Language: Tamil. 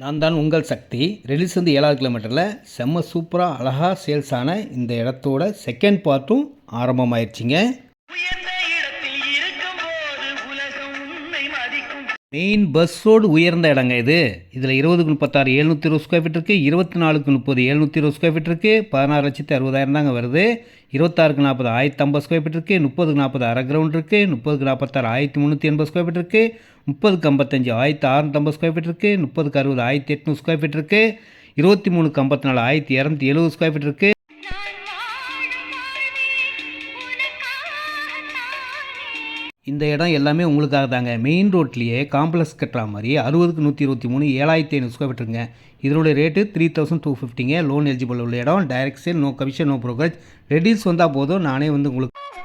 நான் தான் உங்கள் சக்தி. ரிலீஸ் வந்து ஏழாவது கிலோமீட்டரில் செம்ம சூப்பராக அழகாக சேல்ஸ் ஆன இந்த இடத்தோட செகண்ட் பார்ட்டும் ஆரம்பமாயிருச்சுங்க. மெயின் பஸ்ஸோடு உயர்ந்த இடங்க இது. இதில் இருபதுக்கு முப்பத்தாறு எழுநூற்றி இருபது ஸ்கொயர் ஃபீட் இருக்குது இருபத்தி நாலுக்கு முப்பது எழுநூற்றி இருபது ஸ்கொயர் ஃபீட் இருக்குது பதினாறு லட்சத்து அறுபதாயிரம் தாங்க வருது. இருபத்தாறுக்கு நாற்பது ஆயிரத்தி ஐம்பது ஸ்கொயர் ஃபீட் இருக்குது முப்பதுக்கு நாற்பது அரை கிரவுண்ட் இருக்குது முப்பதுக்கு நாற்பத்தாறு ஆயிரத்தி முந்நூற்றி எண்பது ஸ்கொயர் ஃபீட் இருக்குது முப்பதுக்கு ஐம்பத்தஞ்சு ஆயிரத்தி அறுநூத்தம்பது ஸ்கொயர் ஃபீட் இருக்குது முப்பதுக்கு அறுபது ஆயிரத்தி எட்நூறு ஸ்கொயர் ஃபீட் இருக்குது இருபத்தி மூணுக்கு ஐம்பத்தி நாலு ஆயிரத்தி இரநூத்தி எழுபது ஸ்கொயர் ஃபீட் இருக்குது இந்த இடம் எல்லாமே உங்களுக்காக தாங்க. மெயின் ரோட்லேயே காம்ப்ளெக்ஸ் கட்டுற மாதிரி அறுபதுக்கு நூற்றி இருபத்தி மூணு ஏழாயிரத்தி ஐநூறு ஸ்கொயர் ஃபீட்டுங்க இதனுடைய ரேட்டு த்ரீ தௌசண்ட் டூ ஃபிஃப்டிங்க லோன் எலிஜிபிள் உள்ள இடம் direct sale no commission no brokerage reduce வந்தால் போதும். நானே வந்து உங்களுக்கு